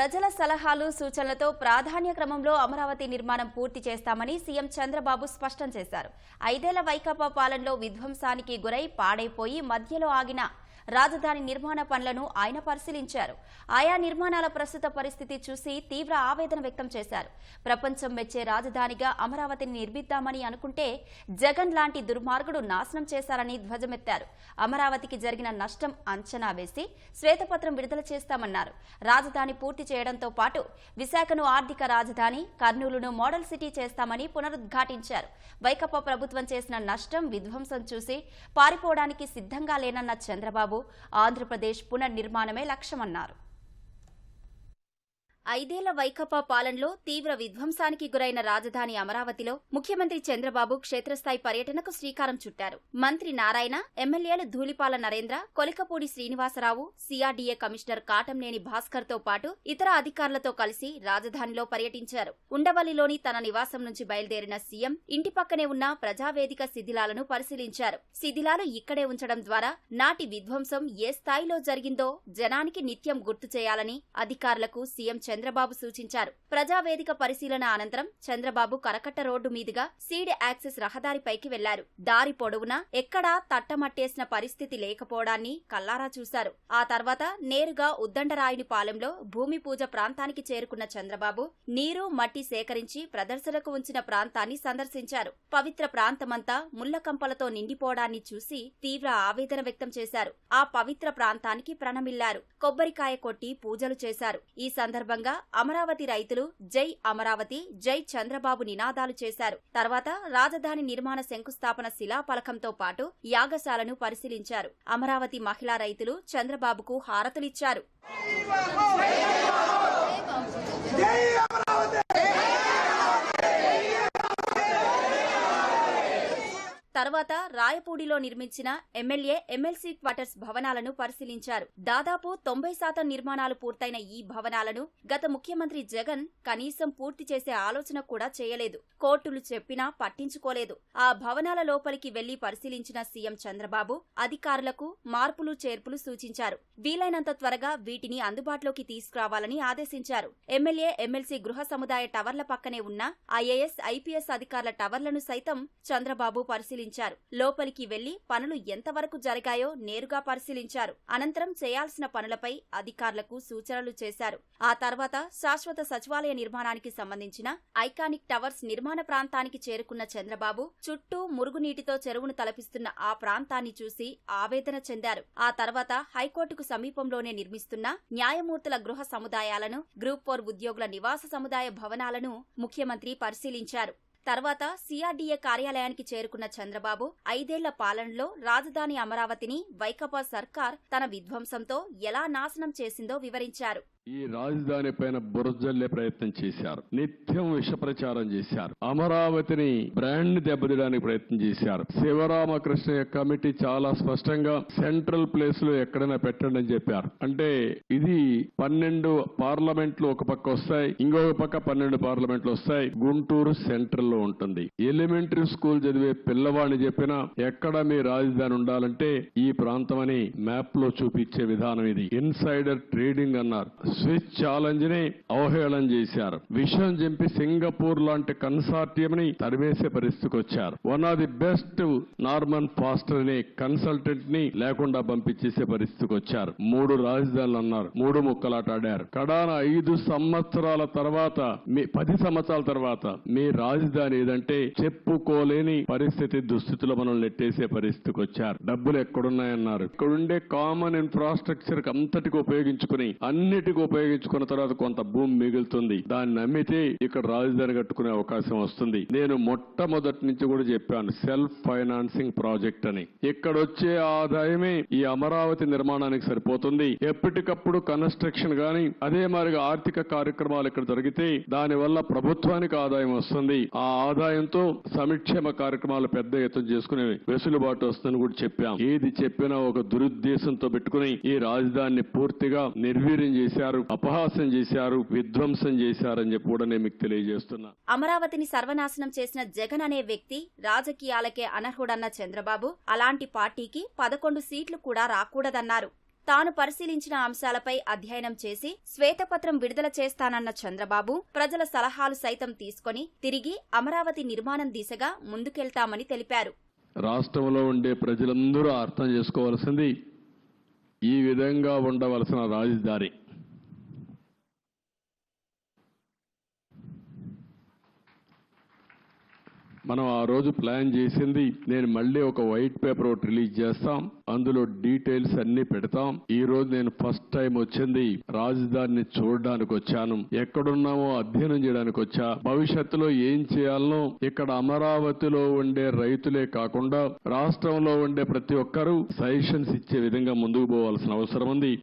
ప్రజల సలహాలు సూచనలతో ప్రాధాన్య క్రమంలో అమరావతి నిర్మాణం పూర్తి చేస్తామని సీఎం చంద్రబాబు స్పష్టం చేశారు. ఐదేళ్ళ వైకాపా పాలనలో విధ్వంసానికి గురై పాడైపోయి మధ్యలో ఆగిన రాజధాని నిర్మాణ పనులను ఆయన పరిశీలించారు. ఆయా నిర్మాణాల ప్రస్తుత పరిస్థితి చూసి తీవ్ర ఆవేదన వ్యక్తం చేశారు. ప్రపంచం మెచ్చే రాజధానిగా అమరావతిని నిర్మిద్దామని అనుకుంటే జగన్ లాంటి దుర్మార్గుడు నాశనం చేశారని ధ్వజమెత్తారు. అమరావతికి జరిగిన నష్టం అంచనా వేసి శ్వేతపత్రం విడుదల చేస్తామన్నారు. రాజధాని పూర్తి చేయడంతో పాటు విశాఖను ఆర్థిక రాజధాని కర్నూలును మోడల్ సిటీ చేస్తామని పునరుద్ఘాటించారు. వైకప్ప ప్రభుత్వం చేసిన నష్టం విధ్వంసం చూసి పారిపోవడానికి సిద్ధంగా లేనన్న చంద్రబాబు ఆంధ్రప్రదేశ్ పునర్నిర్మాణమే లక్ష్యమన్నారు ఐదేళ్ళ వైకపా పాలనలో తీవ్ర విధ్వంసానికి గురైన రాజధాని అమరావతిలో ముఖ్యమంత్రి చంద్రబాబు క్షేత్రస్థాయి పర్యటనకు శ్రీకారం చుట్టారు. మంత్రి నారాయణ ఎమ్మెల్యేలు ధూళిపాల నరేంద్ర కొలికపూడి శ్రీనివాసరావు సిఆర్డీఏ కమిషనర్ కాటంనేని భాస్కర్తో పాటు ఇతర అధికారులతో కలిసి రాజధానిలో పర్యటించారు. ఉండవల్లిలోని తన నివాసం నుంచి బయలుదేరిన సీఎం ఇంటి పక్కనే ఉన్న ప్రజావేదిక శిథిలాలను పరిశీలించారు. శిథిలాలు ఇక్కడే ఉంచడం ద్వారా నాటి విధ్వంసం ఏ స్థాయిలో జరిగిందో జనానికి నిత్యం గుర్తు చేయాలని అధికారులకు సీఎం చంద్రబాబు సూచించారు. ప్రజావేదిక పరిశీలన అనంతరం చంద్రబాబు కరకట్ట రోడ్డు మీదుగా సీడ్ యాక్సెస్ రహదారిపైకి వెళ్ళారు. దారి పొడవునా ఎక్కడా తట్టమట్టేసిన పరిస్థితి లేకపోవడాన్ని కల్లారా చూశారు. ఆ తర్వాత నేరుగా ఉద్దండరాయుని పాలెంలో భూమి పూజ ప్రాంతానికి చేరుకున్న చంద్రబాబు నీరు మట్టి సేకరించి ప్రదర్శనకు ఉంచిన ప్రాంతాన్ని సందర్శించారు. పవిత్ర ప్రాంతమంతా ముళ్ళకంపలతో నిండిపోవడాన్ని చూసి తీవ్ర ఆవేదన వ్యక్తం చేశారు. ఆ పవిత్ర ప్రాంతానికి ప్రణమిల్లారు. కొబ్బరికాయ కొట్టి పూజలు చేశారు. ఈ సందర్భంగా అమరావతి రైతులు జై అమరావతి జై చంద్రబాబు నినాదాలు చేశారు. తర్వాత రాజధాని నిర్మాణ శంకుస్థాపన శిలాఫలకంతో పాటు యాగశాలను పరిశీలించారు. అమరావతి మహిళా రైతులు చంద్రబాబుకు హారతులిచ్చారు. తర్వాత రాయపూడిలో నిర్మించిన ఎమ్మెల్యే ఎమ్మెల్సీ క్వార్టర్స్ భవనాలను పరిశీలించారు. దాదాపు తొంభై శాతం నిర్మాణాలు పూర్తయిన ఈ భవనాలను గత ముఖ్యమంత్రి జగన్ కనీసం పూర్తి చేసే ఆలోచన కూడా చేయలేదు. కోర్టులు చెప్పినా పట్టించుకోలేదు. ఆ భవనాల లోపలికి వెళ్ళి పరిశీలించిన సీఎం చంద్రబాబు అధికారులకు మార్పులు చేర్పులు సూచించారు. వీలైనంత త్వరగా వీటిని అందుబాటులోకి తీసుకురావాలని ఆదేశించారు. ఎమ్మెల్యే ఎమ్మెల్సీ గృహ సముదాయ టవర్ల పక్కనే ఉన్న ఐఏఎస్ ఐపీఎస్ అధికారుల టవర్లను సైతం చంద్రబాబు పరిశీలించారు. లోపలికి వెళ్ళి పనులు ఎంతవరకు జరిగాయో నేరుగా పరిశీలించారు. అనంతరం చేయాల్సిన పనులపై అధికారులకు సూచనలు చేశారు. ఆ తర్వాత శాశ్వత సచివాలయ నిర్మాణానికి సంబంధించిన ఐకానిక్ టవర్స్ నిర్మాణ ప్రాంతానికి చేరుకున్న చంద్రబాబు చుట్టూ మురుగునీటితో చెరువును తలపిస్తున్న ఆ ప్రాంతాన్ని చూసి ఆవేదన చెందారు. ఆ తర్వాత హైకోర్టుకు సమీపంలోనే నిర్మిస్తున్న న్యాయమూర్తుల గృహ సముదాయాలను గ్రూప్ ఫోర్ ఉద్యోగుల నివాస సముదాయ భవనాలను ముఖ్యమంత్రి పరిశీలించారు. తర్వాత సిఆర్డీఏ కార్యాలయానికి చేరుకున్న చంద్రబాబు ఐదేళ్ళ పాలనలో రాజధాని అమరావతిని వైకపా సర్కార్ తన విధ్వంసంతో ఎలా నాశనం చేసిందో వివరించారు. ఈ రాజధాని పైన బురజల్లే ప్రయత్నం చేశారు. నిత్యం విష ప్రచారం చేశారు. అమరావతిని బ్రాండ్ దెబ్బతీయడానికి ప్రయత్నం చేశారు. శివరామకృష్ణ కమిటీ చాలా స్పష్టంగా సెంట్రల్ ప్లేస్లో ఎక్కడైనా పెట్టండి అని చెప్పారు. అంటే ఇది పన్నెండు పార్లమెంట్లు ఒక పక్క వస్తాయి ఇంకొక పక్క పన్నెండు పార్లమెంట్లు వస్తాయి. గుంటూరు సెంట్రల్లో ఉంటుంది. ఎలిమెంటరీ స్కూల్ చదివే పిల్లవాడిని చెప్పినా ఎక్కడ మీ రాజధాని ఉండాలంటే ఈ ప్రాంతం అని మ్యాప్లో చూపించే విధానం ఇది. ఇన్సైడర్ ట్రేడింగ్ అన్నారు. స్విచ్ ఛాలెంజ్ని అవహేళన చేశారు. విషయం చెప్పి సింగపూర్ లాంటి కన్సార్టియం ని తరిమేసే పరిస్థితికి వచ్చారు. One of the best Norman ఫాస్టర్ని కన్సల్టెంట్ని లేకుండా పంపించేసే పరిస్థితికి వచ్చారు. మూడు రాజధానులు అన్నారు. మూడు ముక్కలాటాడారు కడాన ఐదు సంవత్సరాల తర్వాత మీ పది సంవత్సరాల తర్వాత మీ రాజధాని ఏదంటే చెప్పుకోలేని పరిస్థితి దుస్థితిలో మనం నెట్టేసే పరిస్థితికి వచ్చారు. డబ్బులు ఎక్కడున్నాయన్నారు. ఇక్కడుండే కామన్ ఇన్ఫ్రాస్ట్రక్చర్ అంతటికి ఉపయోగించుకుని అన్నిటికీ ఉపయోగించుకున్న తర్వాత కొంత భూమి మిగులుతుంది. దాన్ని నమ్మితే ఇక్కడ రాజధాని కట్టుకునే అవకాశం వస్తుంది. నేను మొట్టమొదటి నుంచి కూడా చెప్పాను సెల్ఫ్ ఫైనాన్సింగ్ ప్రాజెక్ట్ అని. ఇక్కడ వచ్చే ఆదాయమే ఈ అమరావతి నిర్మాణానికి సరిపోతుంది. ఎప్పటికప్పుడు కన్స్ట్రక్షన్ గాని అదే మాదిరిగా ఆర్థిక కార్యక్రమాలు ఇక్కడ జరిగితే దాని వల్ల ప్రభుత్వానికి ఆదాయం వస్తుంది. ఆ ఆదాయంతో సంక్షేమ కార్యక్రమాలు పెద్ద ఎత్తున చేసుకునే వెసులుబాటు వస్తుందని కూడా చెప్పాం. ఏది చెప్పినా ఒక దురుద్దేశంతో పెట్టుకుని ఈ రాజధానిని పూర్తిగా నిర్వీర్యం చేశారు. అపహాస్యం చేశారు విధ్వంసం చేశారని చెప్పి కూడా నేను మీకు తెలియజేస్తున్నా. అమరావతిని సర్వనాశనం చేసిన జగన్ అనే వ్యక్తి రాజకీయాలకే అనర్హుడన్న చంద్రబాబు అలాంటి పార్టీకి పదకొండు సీట్లు కూడా రాకూడదన్నారు. తాను పరిశీలించిన అంశాలపై అధ్యయనం చేసి శ్వేతపత్రం విడుదల చేస్తానన్న చంద్రబాబు ప్రజల సలహాలు సైతం తీసుకొని తిరిగి అమరావతి నిర్మాణం దిశగా ముందుకెళ్తామని తెలిపారు. రాష్ట్రంలో ఉండే ప్రజలందరూ అర్థం చేసుకోవాల్సింది ఈ విధంగా ఉండవలసిన రాజధాని. మనం ఆ రోజు ప్లాన్ చేసింది నేను మళ్ళీ ఒక వైట్ పేపర్ ఒకటి రిలీజ్ చేస్తాం. అందులో డీటెయిల్స్ అన్ని పెడతాం. ఈ రోజు నేను ఫస్ట్ టైం వచ్చింది రాజధానిని చూడడానికి వచ్చాను. ఎక్కడున్నామో అధ్యయనం చేయడానికి వచ్చా. భవిష్యత్తులో ఏం చేయాలనో ఇక్కడ అమరావతిలో ఉండే రైతులే కాకుండా రాష్ట్రంలో ఉండే ప్రతి ఒక్కరూ సజెషన్స్ ఇచ్చే విధంగా ముందుకు పోవాల్సిన అవసరం ఉంది.